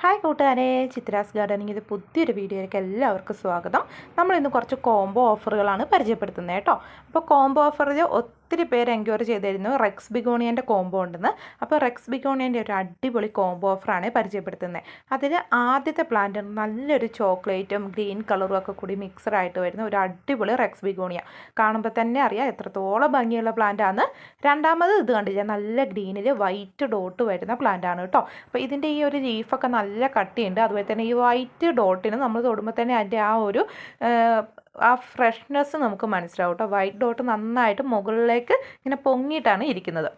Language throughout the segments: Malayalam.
ഹായ് കൂട്ടുകാരെ. ചിത്രാസ് ഗാർഡനിങ്ങിന്റെ പുതിയൊരു വീഡിയോയിലേക്ക് എല്ലാവർക്കും സ്വാഗതം. നമ്മളിന്ന് കുറച്ച് കോംബോ ഓഫറുകളാണ് പരിചയപ്പെടുത്തുന്നത് കേട്ടോ. അപ്പോൾ കോംബോ ഓഫറിൽ ഒത്തിരി പേര് എൻക്വയറി ചെയ്തിരുന്നു. റെക്സ് ബിഗോണിയന്റെ കോംബോ ഉണ്ടെന്ന്. അപ്പോൾ റെക്സ് ബിഗോണിയന്റെ ഒരു അടിപൊളി കോംബോ ഓഫറാണ് പരിചയപ്പെടുത്തുന്നത് അതിൽ ആദ്യത്തെ പ്ലാന്റ് നല്ലൊരു ചോക്ലേറ്റും ഗ്രീൻ കളറും ഒക്കെ കൂടി മിക്സഡായിട്ട് വരുന്ന ഒരു അടിപൊളി റെക്സ് ബിഗോണിയ. കാണുമ്പോൾ തന്നെ അറിയാം എത്രത്തോളം ഭംഗിയുള്ള പ്ലാന്റ് ആണ് രണ്ടാമത് ഇത് കണ്ടില്ല? നല്ല ഗ്രീനിൽ വൈറ്റ് ഡോട്ട് വരുന്ന പ്ലാന്റാണ് കേട്ടോ. അപ്പോൾ ഇതിന്റെ ഈ ഒരു ലീഫൊക്കെ നല്ല കട്ടിയുണ്ട്. അതുപോലെ തന്നെ ഈ വൈറ്റ് ഡോട്ടിന് നമ്മൾ തൊടുമ്പോൾ തന്നെ അതിന്റെ ആ ഒരു ആ ഫ്രഷ്നെസ് നമുക്ക് മനസ്സിലാവും കേട്ടോ വൈറ്റ് ഡോട്ട് നന്നായിട്ട് മുകളിലേക്ക് ഇങ്ങനെ പൊങ്ങിയിട്ടാണ് ഇരിക്കുന്നത്.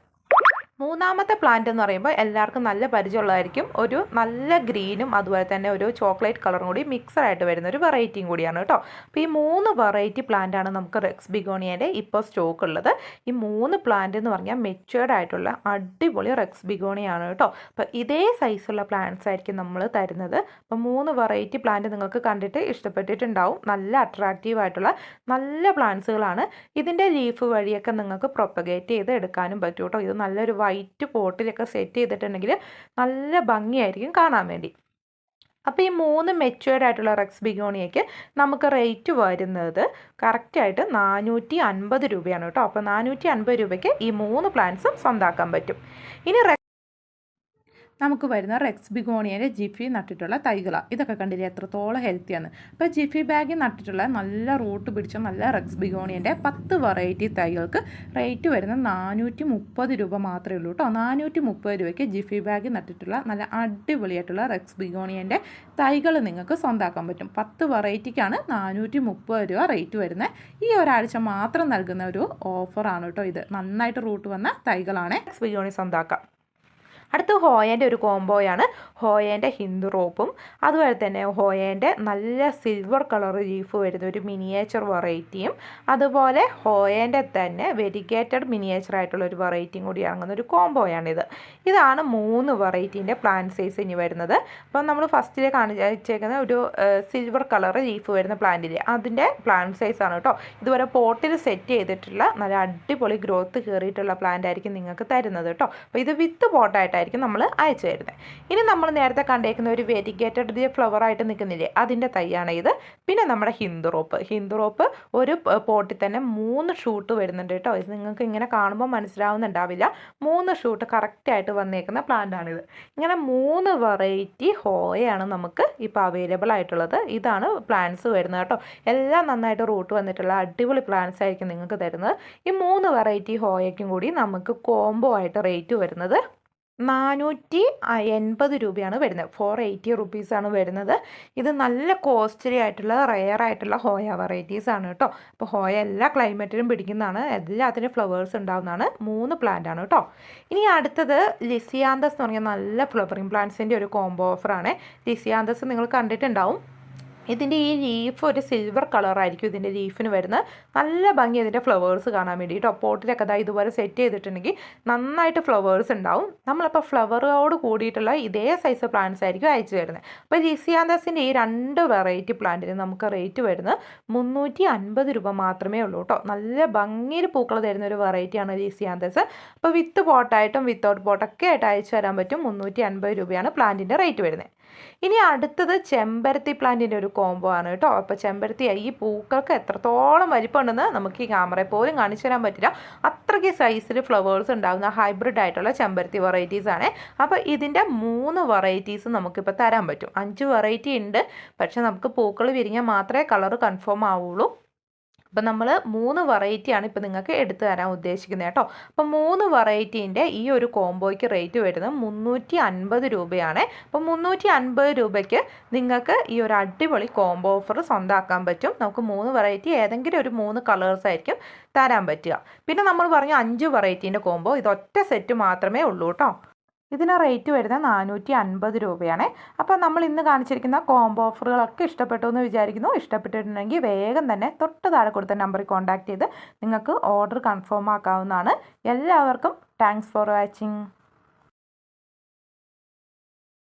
മൂന്നാമത്തെ പ്ലാന്റ് എന്ന് പറയുമ്പോൾ എല്ലാവർക്കും നല്ല പരിചയമുള്ളതായിരിക്കും. ഒരു നല്ല ഗ്രീനും അതുപോലെ തന്നെ ഒരു ചോക്ലേറ്റ് കളറും കൂടി മിക്സറായിട്ട് വരുന്ന ഒരു വെറൈറ്റിയും കൂടിയാണ് കേട്ടോ. അപ്പോൾ ഈ മൂന്ന് വെറൈറ്റി പ്ലാന്റാണ് നമുക്ക് റെക്സ് ബിഗോണിയന്റെ ഇപ്പോൾ സ്റ്റോക്ക് ഉള്ളത്. ഈ മൂന്ന് പ്ലാന്റ് എന്ന് പറഞ്ഞാൽ മെച്ചുവേർഡ് ആയിട്ടുള്ള അടിപൊളി റെക്സ് ബിഗോണിയാണ് കേട്ടോ. അപ്പോൾ ഇതേ സൈസുള്ള പ്ലാന്റ്സ് ആയിരിക്കും നമ്മൾ തരുന്നത്. അപ്പോൾ മൂന്ന് വെറൈറ്റി പ്ലാന്റ് നിങ്ങൾക്ക് കണ്ടിട്ട് ഇഷ്ടപ്പെട്ടിട്ടുണ്ടാവും. നല്ല അട്രാക്റ്റീവ് ആയിട്ടുള്ള നല്ല പ്ലാന്റ്സുകളാണ് ഇതിന്റെ ലീഫ് വഴിയൊക്കെ നിങ്ങൾക്ക് പ്രൊപ്പഗേറ്റ് ചെയ്ത് എടുക്കാനും പറ്റും കേട്ടോ. ഇത് നല്ലൊരു വൈറ്റ് പോട്ടിലൊക്കെ സെറ്റ് ചെയ്തിട്ടുണ്ടെങ്കിൽ നല്ല ഭംഗിയായിരിക്കും കാണാൻ വേണ്ടി. അപ്പോൾ ഈ മൂന്ന് മെച്ചുവേർഡ് ആയിട്ടുള്ള റെക്സ് ബിഗോണിയയ്ക്ക് നമുക്ക് റേറ്റ് വരുന്നത് കറക്റ്റായിട്ട് നാനൂറ്റി അൻപത് രൂപയാണ് കേട്ടോ. അപ്പോൾ നാനൂറ്റി അൻപത് രൂപയ്ക്ക് ഈ മൂന്ന് പ്ലാന്റ്സും സ്വന്താക്കാൻ പറ്റും. ഇനി നമുക്ക് വരുന്ന റെക്സ് ബിഗോണിയന്റെ ജിഫി നട്ടിട്ടുള്ള തൈകളാണ് ഇതൊക്കെ കണ്ടില്ലേ? എത്രത്തോളം ഹെൽത്തിയാണ് അപ്പോൾ ജിഫി ബാഗിൽ നട്ടിട്ടുള്ള നല്ല റൂട്ട് പിടിച്ച നല്ല റെക്സ് ബിഗോണിയന്റെ പത്ത് വെറൈറ്റി തൈകൾക്ക് റേറ്റ് വരുന്ന നാനൂറ്റി മുപ്പത് രൂപ മാത്രമേ ഉള്ളൂ കേട്ടോ നാനൂറ്റി മുപ്പത് രൂപയ്ക്ക് ജിഫി ബാഗിൽ നട്ടിട്ടുള്ള നല്ല അടിപൊളിയായിട്ടുള്ള റെക്സ് ബിഗോണിയന്റെ തൈകൾ നിങ്ങൾക്ക് സ്വന്താക്കാൻ പറ്റും. പത്ത് വെറൈറ്റിക്കാണ് നാനൂറ്റി മുപ്പത് രൂപ റേറ്റ് വരുന്നത് ഈ ഒരാഴ്ച മാത്രം നൽകുന്ന ഒരു ഓഫറാണ് കേട്ടോ ഇത്. നന്നായിട്ട് റൂട്ട് വന്ന തൈകളാണ് റെക്സ് ബിഗോണി സ്വന്താക്കാം. അടുത്ത് ഹോയേന്റെ ഒരു കോംബോയാണ് ഹോയേന്റെ ഹിന്ദു റോപ്പും അതുപോലെ തന്നെ ഹോയേന്റെ നല്ല സിൽവർ കളർ ലീഫ് വരുന്ന ഒരു മിനിയേച്ചർ വെറൈറ്റിയും അതുപോലെ ഹോയേന്റെ തന്നെ വെരിഗേറ്റഡ് മിനിയേച്ചർ ആയിട്ടുള്ള ഒരു വെറൈറ്റിയും കൂടി ഇറങ്ങുന്ന ഒരു കോംബോയാണിത്. ഇതാണ് മൂന്ന് വെറൈറ്റീന്റെ പ്ലാന്റ് സൈസ് ഇനി വരുന്നത്. അപ്പം നമ്മൾ ഫസ്റ്റിൽ കാണിച്ചേക്കുന്ന ഒരു സിൽവർ കളർ ലീഫ് വരുന്ന പ്ലാന്റില്ലേ അതിന്റെ പ്ലാന്റ് ആണ് കേട്ടോ. ഇതുവരെ പോട്ടിൽ സെറ്റ് ചെയ്തിട്ടുള്ള നല്ല അടിപൊളി ഗ്രോത്ത് കയറിയിട്ടുള്ള പ്ലാന്റ് ആയിരിക്കും നിങ്ങൾക്ക് തരുന്നത് കേട്ടോ. അപ്പോൾ ഇത് വിത്ത് പോട്ടായിട്ട് ആയിട്ടായിരിക്കും നമ്മൾ അയച്ചു തരുന്നത് ഇനി നമ്മൾ നേരത്തെ കണ്ടേക്കുന്ന ഒരു വെരിഗേറ്റഡ് ഫ്ലവർ ആയിട്ട് നിൽക്കുന്നില്ലേ? അതിന്റെ തൈയാണ് ഇത്. പിന്നെ നമ്മുടെ ഹിന്ദുറോപ്പ് ഹിന്ദുറോപ്പ് ഒരു പോട്ടിൽ തന്നെ മൂന്ന് ഷൂട്ട് വരുന്നുണ്ട് കേട്ടോ. ഇത് നിങ്ങൾക്ക് ഇങ്ങനെ കാണുമ്പോൾ മനസ്സിലാവുന്നുണ്ടാവില്ല. മൂന്ന് ഷൂട്ട് കറക്റ്റായിട്ട് വന്നേക്കുന്ന പ്ലാന്റ് ആണിത് ഇങ്ങനെ മൂന്ന് വെറൈറ്റി ഹോയാണ് നമുക്ക് ഇപ്പോൾ അവൈലബിൾ ആയിട്ടുള്ളത്. ഇതാണ് പ്ലാന്റ്സ് വരുന്നത് കേട്ടോ. എല്ലാം നന്നായിട്ട് റൂട്ട് വന്നിട്ടുള്ള അടിപൊളി പ്ലാന്റ്സ് ആയിരിക്കും നിങ്ങൾക്ക് തരുന്നത്. ഈ മൂന്ന് വെറൈറ്റി ഹോയയ്ക്കും കൂടി നമുക്ക് കോംബോ ആയിട്ട് റേറ്റ് വരുന്നത് നാനൂറ്റി എൺപത് രൂപയാണ് വരുന്നത്. ഫോർ എയ്റ്റി റുപ്പീസാണ് വരുന്നത്. ഇത് നല്ല കോസ്റ്റ്ലി ആയിട്ടുള്ള റെയർ ആയിട്ടുള്ള ഹോയ വെറൈറ്റീസ് ആണ് കേട്ടോ. അപ്പോൾ ഹോയ എല്ലാ ക്ലൈമറ്റിലും പിടിക്കുന്നതാണ്. എല്ലാത്തിനും ഫ്ലവേഴ്സ് ഉണ്ടാകുന്നതാണ് മൂന്ന് പ്ലാന്റ് ആണ് കേട്ടോ. ഇനി അടുത്തത് ലിസിയാന്തസ് എന്ന് പറഞ്ഞാൽ നല്ല ഫ്ലവറിങ് പ്ലാന്റ്സിന്റെ ഒരു കോംബോ ഓഫറാണ് ലിസിയാന്തസ് നിങ്ങൾ കണ്ടിട്ടുണ്ടാവും. ഇതിന്റെ ഈ ലീഫ് ഒരു സിൽവർ കളറായിരിക്കും ഇതിന്റെ ലീഫിന് വരുന്നത്. നല്ല ഭംഗി അതിന്റെ ഫ്ലവേഴ്സ് കാണാൻ വേണ്ടി കേട്ടോ പോട്ടിലൊക്കെ അതായത് ഇതുപോലെ സെറ്റ് ചെയ്തിട്ടുണ്ടെങ്കിൽ നന്നായിട്ട് ഫ്ലവേഴ്സ് ഉണ്ടാവും. നമ്മളപ്പോൾ ഫ്ലവറോട് കൂടിയിട്ടുള്ള ഇതേ സൈസ് പ്ലാന്റ്സ് ആയിരിക്കും അയച്ചു തരുന്നത്. അപ്പോൾ ജിസിയാന്തസിന്റെ ഈ രണ്ട് വെറൈറ്റി പ്ലാന്റിന് നമുക്ക് റേറ്റ് വരുന്നത് മുന്നൂറ്റി അൻപത് രൂപ മാത്രമേ ഉള്ളൂ കേട്ടോ. നല്ല ഭംഗിയിൽ പൂക്കൾ തരുന്ന ഒരു വെറൈറ്റിയാണ് ജിസിയാന്തസ് അപ്പോൾ വിത്ത് പോട്ടായിട്ടും വിത്തൗട്ട് പോട്ടൊക്കെ ആയിട്ട് അയച്ചു തരാൻ പറ്റും. മുന്നൂറ്റി അൻപത് രൂപയാണ് പ്ലാന്റിന്റെ റേറ്റ് വരുന്നത്. ഇനി അടുത്തത് ചെമ്പരത്തി പ്ലാന്റിന്റെ ഒരു കോംബോ ആണ് കേട്ടോ. അപ്പോൾ ചെമ്പരത്തി ഈ പൂക്കൾക്ക് എത്രത്തോളം വലിപ്പമുണ്ടെന്ന് നമുക്ക് ഈ ക്യാമറയിൽ പോലും കാണിച്ചു തരാൻ പറ്റില്ല. അത്രയ്ക്ക് സൈസിൽ ഫ്ലവേഴ്സ് ഉണ്ടാകുന്ന ഹൈബ്രിഡ് ആയിട്ടുള്ള ചെമ്പരത്തി വെറൈറ്റീസ് ആണ്. അപ്പോൾ ഇതിന്റെ മൂന്ന് വെറൈറ്റീസ് നമുക്കിപ്പോൾ തരാൻ പറ്റും. അഞ്ച് വെറൈറ്റി ഉണ്ട്. പക്ഷേ നമുക്ക് പൂക്കൾ വിരിഞ്ഞാൽ മാത്രമേ കളർ കൺഫേം ആവുള്ളൂ. അപ്പം നമ്മൾ മൂന്ന് വെറൈറ്റിയാണ് ഇപ്പോൾ നിങ്ങൾക്ക് എടുത്തു തരാൻ ഉദ്ദേശിക്കുന്നത് കേട്ടോ. അപ്പം മൂന്ന് വെറൈറ്റീന്റെ ഈ ഒരു കോംബോയ്ക്ക് റേറ്റ് വരുന്നത് മുന്നൂറ്റി അൻപത് രൂപയാണ്. അപ്പം മുന്നൂറ്റി അൻപത് രൂപയ്ക്ക് നിങ്ങൾക്ക് ഈ ഒരു അടിപൊളി കോംബോ ഓഫർ സ്വന്തമാക്കാൻ പറ്റും. നമുക്ക് മൂന്ന് വെറൈറ്റി ഏതെങ്കിലും ഒരു മൂന്ന് കളേഴ്സ് ആയിരിക്കും തരാൻ പറ്റുക. പിന്നെ നമ്മൾ പറഞ്ഞു അഞ്ച് വെറൈറ്റീന്റെ കോംബോ ഇതൊറ്റ സെറ്റ് മാത്രമേ ഉള്ളൂ കേട്ടോ. ഇതിന് റേറ്റ് വരുന്നത് നാനൂറ്റി അൻപത് രൂപയാണ്. അപ്പോൾ നമ്മൾ ഇന്ന് കാണിച്ചിരിക്കുന്ന കോംബോ ഓഫറുകളൊക്കെ ഇഷ്ടപ്പെട്ടു എന്ന് വിചാരിക്കുന്നു. ഇഷ്ടപ്പെട്ടിട്ടുണ്ടെങ്കിൽ വേഗം തന്നെ തൊട്ട് താഴെ കൊടുത്ത നമ്പറിൽ കോൺടാക്ട് ചെയ്ത് നിങ്ങൾക്ക് ഓർഡർ കൺഫേം ആക്കാവുന്നതാണ്. എല്ലാവർക്കും താങ്ക്സ് ഫോർ വാച്ചിങ്